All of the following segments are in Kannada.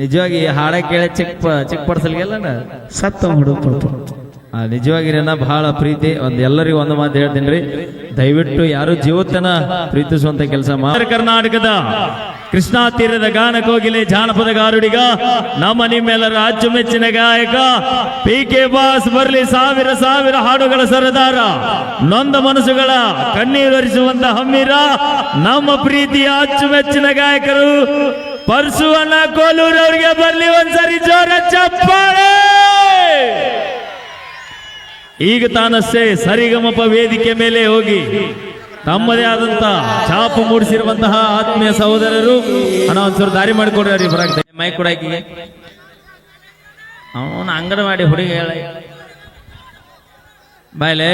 ನಿಜವಾಗಿ ಹಾಡ ಕೇಳಿ ಚಿಕ್ಕ ಚಿಕ್ಕ ಪಡ್ಸಲ್ಗೆಲ್ಲ ಸತ್ತ ಹುಡುಗ ನಿಜವಾಗಿ ನನ್ನ ಬಹಳ ಪ್ರೀತಿ. ಒಂದ್ ಎಲ್ಲರಿಗೂ ಒಂದು ಮಾತು ಹೇಳ್ತೀನಿ ರೀ. ದಯವಿಟ್ಟು ಯಾರು ಜೀವತನ ಪ್ರೀತಿಸುವಂತ ಕೆಲಸ ಮಾಡಿ ಕರ್ನಾಟಕದ ಕೃಷ್ಣಾ ತೀರದ ಗಾನ ಕೋಗಿಲೆ ಜಾನಪದ ಗಾರುಡಿಗ, ನಮ್ಮ ನಿಮ್ಮೆಲ್ಲರ ಅಚ್ಚುಮೆಚ್ಚಿನ ಗಾಯಕ ಪಿ ಕೆ ಬಾಸ್ ಬರ್ಲಿ ಸಾವಿರ ಸಾವಿರ ಹಾಡುಗಳ ಸರದಾರ. ನೊಂದ ಮನಸ್ಸುಗಳ ಕಣ್ಣೀರರಿಸುವಂತ ಹಮ್ಮೀರ, ನಮ್ಮ ಪ್ರೀತಿಯ ಅಚ್ಚುಮೆಚ್ಚಿನ ಗಾಯಕರು ಪರಸುವಣ್ಣ ಕೋಲೂರವ್ರಿಗೆ ಬರ್ಲಿ ಒಂದ್ಸರಿ ಜೋರ ಚಪ್ಪಾಳೆ! ಈಗ ತಾನಷ್ಟೇ ಸರಿಗಮಪ ವೇದಿಕೆ ಮೇಲೆ ಹೋಗಿ ತಮ್ಮದೇ ಆದಂತ ಛಾಪು ಮೂಡಿಸಿರುವಂತಹ ಆತ್ಮೀಯ ಸಹೋದರರು ಹಣ ಒಂಚೂರು ದಾರಿ ಮಾಡಿಕೊಡ್ರಿ ಬರಾಕ್ ಮೈ ಕೊಡಾಕಿಗೆ ಅವನ ಅಂಗನವಾಡಿ ಹುಡುಗ ಹೇಳ. ಬಾಯ್ಲೆ.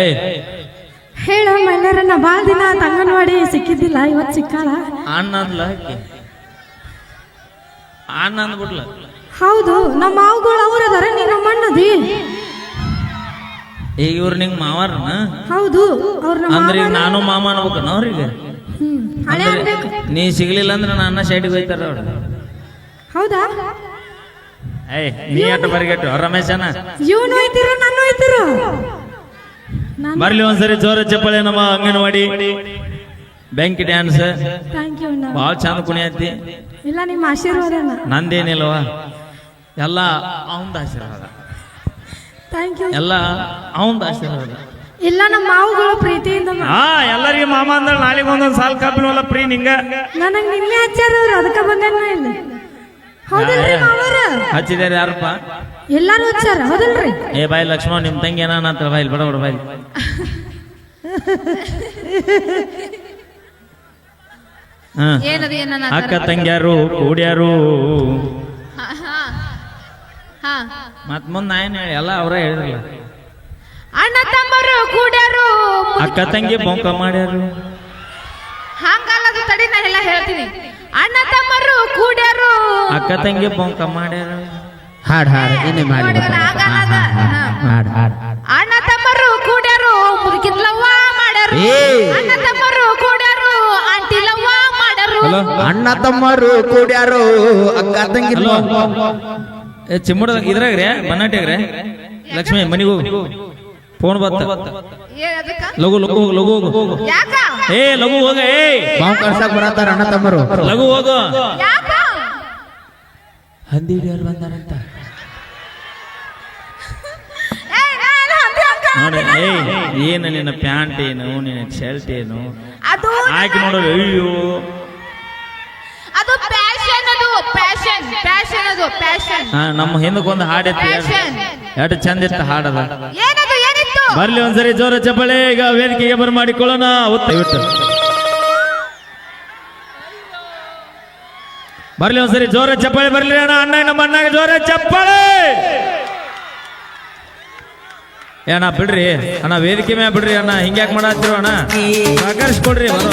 ಹೇಳ ಮೈಲಾರನ್ನ ಬಾಳ ದಿನ ಆತ್ ಅಂಗನವಾಡಿ ಸಿಕ್ಕಿದ್ದಿಲ್ಲ ಇವತ್ತು ಸಿಕ್ಕಲ್ಲ ಅಣ್ಣ ಅಣ್ಣ ಅಂದ್ಬಿಟ್ಲ. ಹೌದು ನಮ್ಮ ಮಾವುಗಳು ಅವ್ರ ಅದಾರ ನೀ ನಮ್ಮ ಅಣ್ಣದಿ ಈಗ ಇವ್ರು ನಿಂಗೆ ಮಾವಾರನ? ಹೌದು ಅವ್ರ ಅಂದ್ರೆ ಈಗ ನಾನು ಮಾಮ ಅನ್ಬೇಕನ ಅವ್ರಿಗೆ? ನೀ ಸಿಗ್ಲಿಲ್ಲ ಅಂದ್ರೆ ನನ್ನ ಸೈಡ್ಗೆ ಹೋಯ್ತಾರ ಅವ್ರು. ಹೌದಾ? ಏಯ್ ನೀ ಅಟ್ಟು ಬರಿಗಟ್ಟು ರಮೇಶನ? ಇವನು ಹೋಯ್ತಿರು ನಾನು ಹೋಯ್ತಿರು? ಬರ್ಲಿ ಒಂದ್ಸರಿ ಜೋರ ಚಪ್ಪಳೆ ನಮ್ಮ ಅಂಗನವಾಡಿ. ಬೆಂಕಿ ಡ್ಯಾನ್ಸ್ ಥ್ಯಾಂಕ್ ಯು ಅಣ್ಣ ಭಾಳ ಚಂದ ಕುಣಿಯತಿ ಇಲ್ಲ ನಿಮ್ಮ ಆಶೀರ್ವಾದ ಅಣ್ಣ. ನಂದೇನಿಲ್ವ ಎಲ್ಲ ಅವಂದ ಆಶೀರ್ವಾದ. ಥ್ಯಾಂಕ್ ಯು ಎಲ್ಲ ಅವಂದ ಆಶೀರ್ವಾದ. ಇಲ್ಲ ನಮ್ಮ ಮಾವುಗಳು ಪ್ರೀತಿಯಿಂದ ಮಾ- ಹಾ ಎಲ್ಲರಿಗೂ ಮಾಮ ಅಂದ್ರೆ ನಾಳೆಗೆ ಒಂದೊಂದ್ ಸಾಲ್ ಕಾಪಿನವಲ್ಲ ಪ್ರೀ ನಿಂಗ. ನನಗ್ ನಿನ್ನೆ ಹಚ್ಚಾರ ಅವ್ರು ಅದಕ್ಕೆ ಬಂದೇನ ಇಲ್ಲಿ. ಹೌದಲ್ರಿ ಮಾವರ? ಹಚ್ಚಿದಾರ ಯಾರಪ್ಪ? ಎಲ್ಲಾರು ಹಚ್ಚಾರ? ಹೌದಲ್ರಿ? ಏ ಬಾಯ್ ಲಕ್ಷ್ಮಣ ನಿಮ್ಮ ತಂಗಿ ಏನಾನ ಬಾಯ್ಲಿ ಬಡ ಬಡ ಬಾಯ್ಲಿ ಹಾ ಏನದು ಏನನ್ನ ಅಕ್ಕ ತಂಗ್ಯಾರು ಕೂಡ್ಯಾರು. ಹಾ ಹಾ. ಮತ್ ಮುಂದ್ ನಾ ಏನ್ ಹೇಳಿ? ಎಲ್ಲ ಅವ್ರ ಹೇಳಿದ್ರಲ್ಲ. ಅಣ್ಣ ತಮ್ಮರು ಕೂಡ್ಯಾರು. ಅಕ್ಕ ತಂಗಿ ಬೊಂಕ ಮಾಡ್ಯಾರು. ಹಂಗಲ್ಲದು ತಡಿ ನಾ ಎಲ್ಲ ಹೇಳ್ತೀನಿ. ಅಣ್ಣ ತಮ್ಮರು ಕೂಡ್ಯಾರು. ಅಕ್ಕ ತಂಗಿ ಬೊಂಕ ಮಾಡ್ಯಾರು. ಹಾಡ್ ಹಾಡ್ ಇನ್ನೇ ಮಾಡಿ. ಹಾಡ್ ಹಾಡ್ ಅಣ್ಣ ತಮ್ಮರು ಕೂಡ್ಯಾರು. ಮುದುಕಿದ್ಲವ್ವ ಮಾಡ್ಯಾರು. ಅಣ್ಣ ತಮ್ಮರು ಕೂಡ್ಯಾರು? ಅಕ್ಕ ತಂಗಿ ಚಿಮ್ಮಡ ಇದ್ರಾಗ್ರೆ ಬನ್ನಾಟ್ಯಾಗ್ರೆ ಲಕ್ಷ್ಮಿ ಮನಿಗೂ ಹೋಗು. ಫೋನ್ ಬತ್ತ. ಏ ಅದಕ್ಕ? ಲಘು ಲಘು ಹೋಗು ಲಘು ಹೋಗು. ಹೋಗು ಏ ಲಘು ಹೋಗ ಏ. ಬಾವು ಕಳ್ಸಕ್ ಬರತ್ತಾರ ಅಣ್ಣ ತಮ್ಮರು? ಲಘು ಹೋಗು. ಹಂದಿ ಹಂದಿಡಿಯವ್ರು ಬಂದಾರಂತ. ನೋಡಿ ಏಯ್ ಏನು ನಿನ್ನ ಪ್ಯಾಂಟ್ ಏನು ನಿನ್ನ ಶರ್ಟ್ ಏನು? ಅದು ಆಯ್ಕೆ ನೋಡೋದು ಅಯ್ಯೋ. ಅದು ಅದು ಹಾ ನಮ್ಮ ಹಿಂದಕ್ಕೆ ಒಂದು ಎರಡು. ಎಷ್ಟು ಚಂದ ಇತ್ತು ಹಾಡದ ಏನದು ಏನಿತ್ತು? ಬರ್ಲಿ ಒಂದ್ಸರಿ ಜೋರ ಚಪ್ಪಳೆ ಈಗ ವೇದಿಕೆಗೆ ಬರ್ ಮಾಡಿಕೊಳ್ಳೋಣ ಒತ್ತ ಬಿಟ್ಟು ಬರ್ಲಿ ಒಂದ್ಸರಿ ಜೋರ ಚಪ್ಪಳೆ ಬರ್ಲಿ ಅಣ್ಣ ಅಣ್ಣ ನಮ್ಮ ಅಣ್ಣಗೆ ಜೋರ ಚಪ್ಪಳೆ. ಏನಾ ಅಣ್ಣ ಬಿಡ್ರಿ. ಅಣ್ಣ ವೇದಿಕೆ ಮ್ಯಾ ಬಿಡ್ರಿ ಅಣ್ಣ. ಹಿಂಗ್ಯಾಕ್ ಮಾಡತ್ತಿರು ಅಣ್ಣ? ಸಹಕರಿಸ್ಕೊಡ್ರಿ ಬರೋ.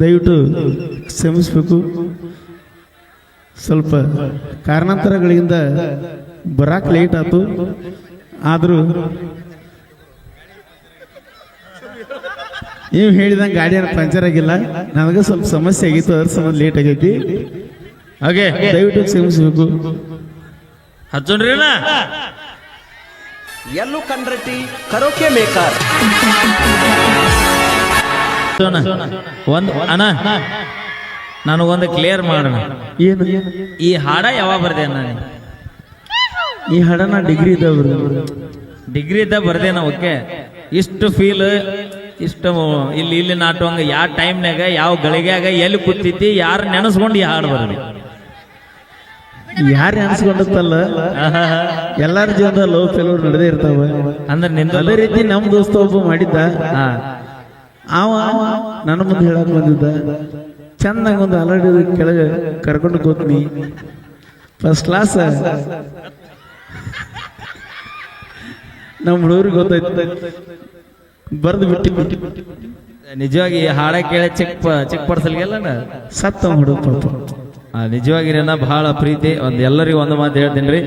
ದಯವಿಟ್ಟು ಕ್ಷಮಿಸಬೇಕು. ಸ್ವಲ್ಪ ಕಾರಣಾಂತರಗಳಿಂದ ಬರಾಕ್ ಲೇಟ್ ಆಯ್ತು. ಆದರೂ ನೀವು ಹೇಳಿದಂಗೆ ಗಾಡಿ ಏನು ಪಂಚರ್ ಆಗಿಲ್ಲ. ನನಗೆ ಸ್ವಲ್ಪ ಸಮಸ್ಯೆ ಆಗಿತ್ತು ಅದ್ರ ಸಂಬಂಧ ಲೇಟ್ ಆಗೈತಿ. ಹಾಗೆ ದಯವಿಟ್ಟು ಕ್ಷಮಿಸಬೇಕು. ಹಚ್ಚೋಣ್ರಿ ಎಲ್ಲೂ ಕಂಡ್ರಟ್ಟಿ ಕರೋಕೆ ಮೇಕರ್ ಒಂದು ಅಣ್ಣ ನನಗೊಂದು ಕ್ಲಿಯರ್ ಮಾಡೋಣ. ಏನು? ಈ ಹಾಡ ಯಾವಾಗ ಬರ್ದೆ ನಾನು? ಈ ನಾ ಡಿಗ್ರಿ ಇದ್ದವ್ರು ಡಿಗ್ರಿ ಇದ್ದ ಬರ್ದೇನ ಓಕೆ ಇಷ್ಟು ಫೀಲ್ ಇಷ್ಟು ಇಲ್ಲಿ ಇಲ್ಲಿ ನಾಟುವಂಗ ಯಾವ ಟೈಮ್ನಾಗ ಯಾವ ಗಳಿಗ್ಯಾಗ ಎಲ್ಲಿ ಕೂತೈತಿ ಯಾರು ನೆನೆಸ್ಕೊಂಡು ಈ ಹಾಡು ಬರ್ರಿ ಯಾರು ನೆನೆಸ್ಕೊಂಡಿರ್ತಲ್ಲ ಎಲ್ಲಾರ ಜೀವನದ ಲವ್ ಫೇಲ್ಯೂರ್ ನಡೆದೇ ಇರ್ತಾವ. ಅಂದ್ರೆ ನಿಂದ ಅದೇ ರೀತಿ ನಮ್ ದೋಸ್ತ ಒಬ್ಬ ಮಾಡಿದ್ದ. ಹಾ. ಅವ ನನ್ನ ಮುಂದೆ ಹೇಳಕ್ ಬಂದಿದ್ದ. ಚೆನ್ನಾಗಿ ಒಂದು ಅಲರ್ಡಿ ಕೆಳಗೆ ಕರ್ಕೊಂಡು ಕೂತ್ನಿ. ಫಸ್ಟ್ ಕ್ಲಾಸ್ ನಮ್ಮ ಹುಡುಗರಿಗೆ ಗೊತ್ತಾಯ್ತು. ಬರ್ದು ಬಿಟ್ಟು. ಬಿಟ್ಟು ನಿಜವಾಗಿ ಹಾಡ ಕೇಳ ಚೆಕ್ ಚೆಕ್ ಪಡ್ಸಲ್ಗೆಲ್ಲ ಸತ್ತ ಹುಡುಗ ಪಾಪ ಆ, ನಿಜವಾಗಿ ನನ್ನ ಬಹಳ ಪ್ರೀತಿ. ಒಂದು ಎಲ್ಲರಿಗೂ ಒಂದು ಮಾತು ಹೇಳ್ತೀನಿ ರೀ.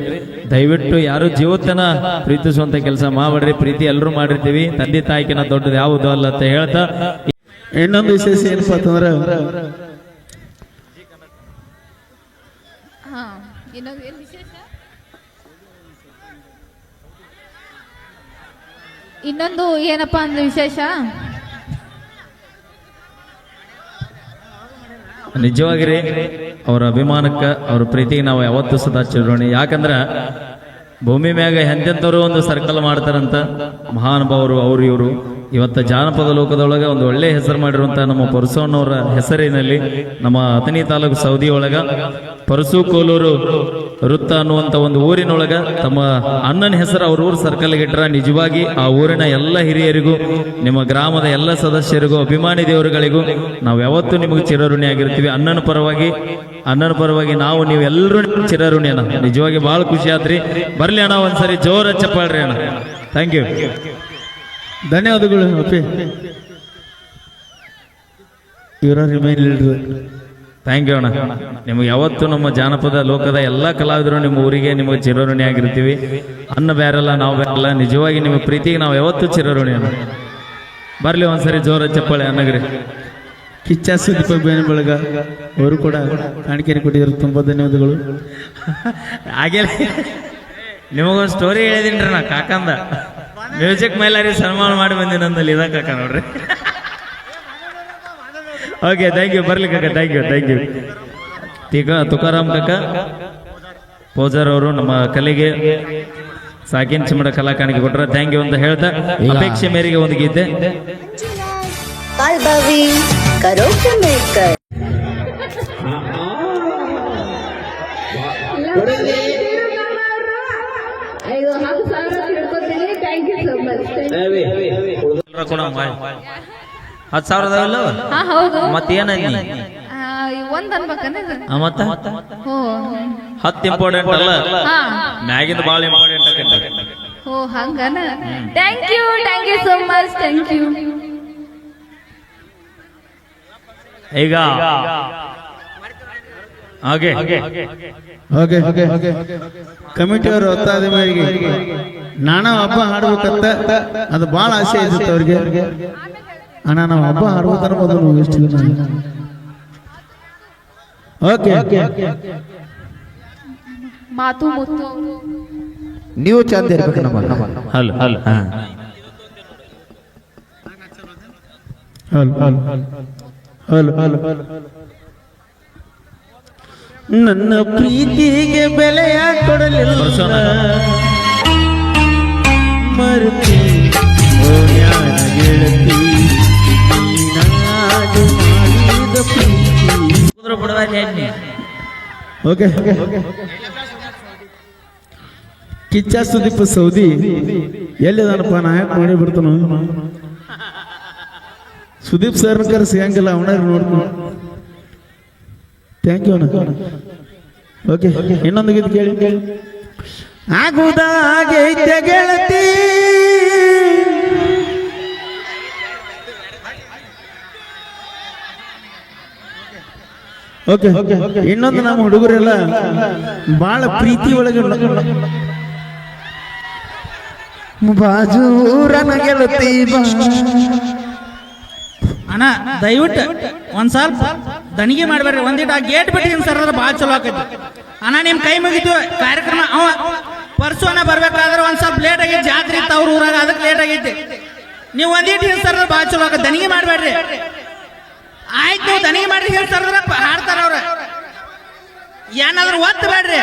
ದಯವಿಟ್ಟು ಯಾರು ಜೀವತನ ಪ್ರೀತಿಸುವಂತ ಕೆಲಸ ಮಾಡ್ರಿ ಪ್ರೀತಿ ಎಲ್ಲರೂ ಮಾಡಿರ್ತೀವಿ. ತಂದೆ ತಾಯಿಕಿನ ದೊಡ್ಡದು ಯಾವುದು ಅಲ್ಲ ಅಂತ ಹೇಳ್ತಾ. ಇನ್ನೊಂದು ವಿಶೇಷ ಏನಪ್ಪ ಅಂತಂದ್ರೆ ಹಾ ಇನ್ನೊಂದು ಏನ್ ವಿಶೇಷ? ಇನ್ನೊಂದು ಏನಪ್ಪಾ ಅಂದ್ರೆ ವಿಶೇಷ? ನಿಜವಾಗಿ ರೀ ಅವ್ರ ಅಭಿಮಾನಕ್ಕೆ ಅವ್ರ ಪ್ರೀತಿಗೆ ನಾವು ಯಾವತ್ತೂ ಸದಾ ಚಿರೋಣಿ ಯಾಕಂದ್ರೆ ಭೂಮಿ ಮ್ಯಾಗ ಎಂತೆಂಥವ್ರು ಒಂದು ಸರ್ಕಲ್ ಮಾಡ್ತಾರಂತ ಮಹಾನುಭಾವರು, ಅವರು ಇವರು. ಇವತ್ತ ಜಾನಪದ ಲೋಕದೊಳಗೆ ಒಂದು ಒಳ್ಳೆ ಹೆಸರು ಮಾಡಿರುವಂಥ ನಮ್ಮ ಪರಸೋನವರ ಹೆಸರಿನಲ್ಲಿ ನಮ್ಮ ಅಥಣಿ ತಾಲೂಕು ಸೌದಿ ಒಳಗ ಪರಸು ಕೋಲೂರು ವೃತ್ತ ಅನ್ನುವಂತ ಒಂದು ಊರಿನೊಳಗ ತಮ್ಮ ಅಣ್ಣನ ಹೆಸರು ಅವ್ರ ಊರು ಸರ್ಕಲ್ ಇಟ್ಟರೆ ನಿಜವಾಗಿ ಆ ಊರಿನ ಎಲ್ಲ ಹಿರಿಯರಿಗೂ, ನಿಮ್ಮ ಗ್ರಾಮದ ಎಲ್ಲ ಸದಸ್ಯರಿಗೂ, ಅಭಿಮಾನಿ ದೇವರುಗಳಿಗೂ ನಾವು ಯಾವತ್ತೂ ನಿಮಗೆ ಚಿರಋಣಿ ಆಗಿರ್ತೀವಿ ಅಣ್ಣನ ಪರವಾಗಿ ಅಣ್ಣನ ಪರವಾಗಿ ನಾವು ನೀವು ಎಲ್ಲರೂ ಚಿರಋಣಿ ಅಣ್ಣ ನಿಜವಾಗಿ ಭಾಳ ಖುಷಿ ಆದ್ರಿ ಬರ್ಲಿ ಅಣ್ಣ ಒಂದ್ಸರಿ ಜೋರ ಚಪ್ಪಾಳ್ರಿ ಅಣ್ಣ. ಥ್ಯಾಂಕ್ ಯು ಧನ್ಯವಾದಗಳು ಅಪ್ಪಿ. ಇವರ ರಿಮೈನ್ ಲೀಡರ್ ಥ್ಯಾಂಕ್ ಯು ಅಣ್ಣ. ನಿಮಗೆ ಯಾವತ್ತು ನಮ್ಮ ಜಾನಪದ ಲೋಕದ ಎಲ್ಲ ಕಲಾವಿದರು ನಿಮ್ಮ ಊರಿಗೆ ನಿಮಗೆ ಚಿರಋಣಿ ಆಗಿರ್ತೀವಿ. ಅನ್ನ ಬೇರೆಲ್ಲ ನಾವು ಬೇರೆಲ್ಲ ನಿಜವಾಗಿ ನಿಮ್ಮ ಪ್ರೀತಿಗೆ ನಾವು ಯಾವತ್ತು ಚಿರಋಣಿ ಅಣ್ಣ. ಬರಲಿ ಒಂದ್ಸರಿ ಜೋರ ಚಪ್ಪಾಳೆ ಅನ್ನಗ್ರಿ. ಕಿಚ್ಚ ಸುದೀಪ ಬೇನೆ ಬಳಗ ಅವರು ಕೂಡ ಕಾಣಿಕೆಯನ್ನು ಕೊಟ್ಟಿದ್ರು ತುಂಬ ಧನ್ಯವಾದಗಳು. ಹಾಗೆ ನಿಮಗೊಂದು ಸ್ಟೋರಿ ಹೇಳಿದೀನಿ ನಾ ಕಾಕಂದ. ಮ್ಯೂಸಿಕ್ ಮೈಲಾರಿ ಸನ್ಮಾನ ಮಾಡಿ ಬಂದಿ ನಂದಲ್ಲಿ. ಇದಕ್ಕ ನೋಡ್ರಿ. ಓಕೆ ಥ್ಯಾಂಕ್ ಯು ಬರ್ಲಿ ಕಾಕ ಥ್ಯಾಂಕ್ ಯು ಥ್ಯಾಂಕ್ ಯು ಈಗ ತುಕಾರಾಮ್ ಕಾಕ. ಪೋಜರ್ ಅವರು ನಮ್ಮ ಕಲೆಗೆ ಸಾಕಿನ್ ಚಿಮಡ ಕಲಾ ಕಾಣಿಕೆ ಕೊಟ್ರೆ. ಥ್ಯಾಂಕ್ ಯು ಅಂತ ಹೇಳ್ತಾ ಅಪೇಕ್ಷೆ ಮೇರೆಗೆ ಒಂದು ಗೀತೆ. Kalbavi ಯು ಸಾವಿರ ಹತ್ತು ಸಾವಿರದ ಹಾ ಹೌದು. ಒಂದ್ ಮತ್ತ? ಹತ್ತು ಇಂಪಾರ್ಟೆಂಟ್ ಅಲ್ಲ? ಮ್ಯಾಗಿಂದ ಭಾಳ ಇಂಪಾರ್ಟೆಂಟ್ ಆಗತ್ತೆ ಓ ಹಂಗನ? Thank you thank you so much thank you ಈಗ ಹಾಗೆ. ಓಕೆ ಕಮಿಟಿ ಅವರು ಒತ್ತಾದ ಮೇರೆಗೆ ನಾನು ಹಬ್ಬ ಹಾಡ್ಬೇಕಂತ ಅದು ಬಹಳ ಆಸೆ ಇತ್ತು ಅವ್ರಿಗೆ. ಅಣ್ಣ ನಾವು ಹಬ್ಬ ಹಾಡ್ಬೇಕನ್ನ ಮೊದಲು ಎಷ್ಟು ಓಕೆ. ಮಾತು ಮುತ್ತು. ನೀವು ಚಂದ ಇರ್ಬೇಕು ನಮ್ಮ ನಮ್ಮ ಹಲ್ ಹಲ್ ಹಲ್ ಹಲ್ ಹಲ್ ಹಲ್. ನನ್ನ ಪ್ರೀತಿಗೆ ಬೆಲೆಯ ಕೊಡಲಿಲ್ಲ ಬರ್ಸೋಣ. ಮರುತಿ ಓ ನ್ಯಾಯ ಗೆಳತಿ ನೀನಾಗಿ ಮಾಡಿದ ಪ್ರೀತಿ. ಓಕೆ. ಕಿಚ್ಚ ಸುದೀಪ್ ಸೌದಿ ಎಲ್ಲಿದಾನಪ್ಪ ನಾ ಯಾಕೆ ಮಾಡಿ ಬಿಡ್ತಾನು ಸುದೀಪ್ ಸರ್ ಕರ್ ಸಿಗಂಗಿಲ್ಲ ಅವನಾಗ ನೋಡ್ಕೊಂಡು ಥ್ಯಾಂಕ್ ಯು ಓಕೆ ಇನ್ನೊಂದು ಗೀತೆ ಕೇಳಿ. ಆಗುದಾಗೈತೆ ಗೆಳತಿ. ಓಕೆ ಇನ್ನೊಂದು ನಮ್ಮ ಹುಡುಗರೆಲ್ಲ ಬಹಳ ಪ್ರೀತಿ ಒಳಗೆ ಬಾಜೂರನ ಗೆಳತಿ ಅಣ್ಣ, ದಯವಿಟ್ಟು ಒಂದ್ ಸ್ವಲ್ಪ ದಣಿಗೆ ಮಾಡ್ಬಾರ್ರಿ ಒಂದಿಟ್ಟು ಆ ಗೇಟ್ ಬಿಟ್ಟಿದ್ದೀನಿ ಸರ್ ಅದ್ರ ಭಾಳ ಚಲೋ ಆಕೈತಿ. ಅಣ್ಣ ನಿಮ್ಮ ಕೈ ಮುಗಿತು. ಕಾರ್ಯಕ್ರಮ, ಅವ ಪರ್ಸು ಅಣ್ಣ ಬರ್ಬೇಕಾದ್ರೆ ಒಂದು ಸ್ವಲ್ಪ ಲೇಟ್ ಆಗೈತಿ. ಜಾತ್ರೆ ಇತ್ತು ಅವ್ರ ಊರಾಗ, ಅದಕ್ಕೆ ಲೇಟ್ ಆಗೈತಿ. ನೀವು ಒಂದಿಟ್ಟು ಸರ್ ಭಾಳ ಚಲೋ ಆಕೈತಿ. ದಣಿಗೆ ಮಾಡ್ಬೇಡ್ರಿ. ಆಯ್ತು ದಣಿಗೆ ಮಾಡ್ರಿ ಹೇಳ್ತಾರ ಹಾಡ್ತಾರ ಅವ್ರ. ಏನಾದ್ರೂ ಒತ್ತು ಬೇಡ್ರಿ.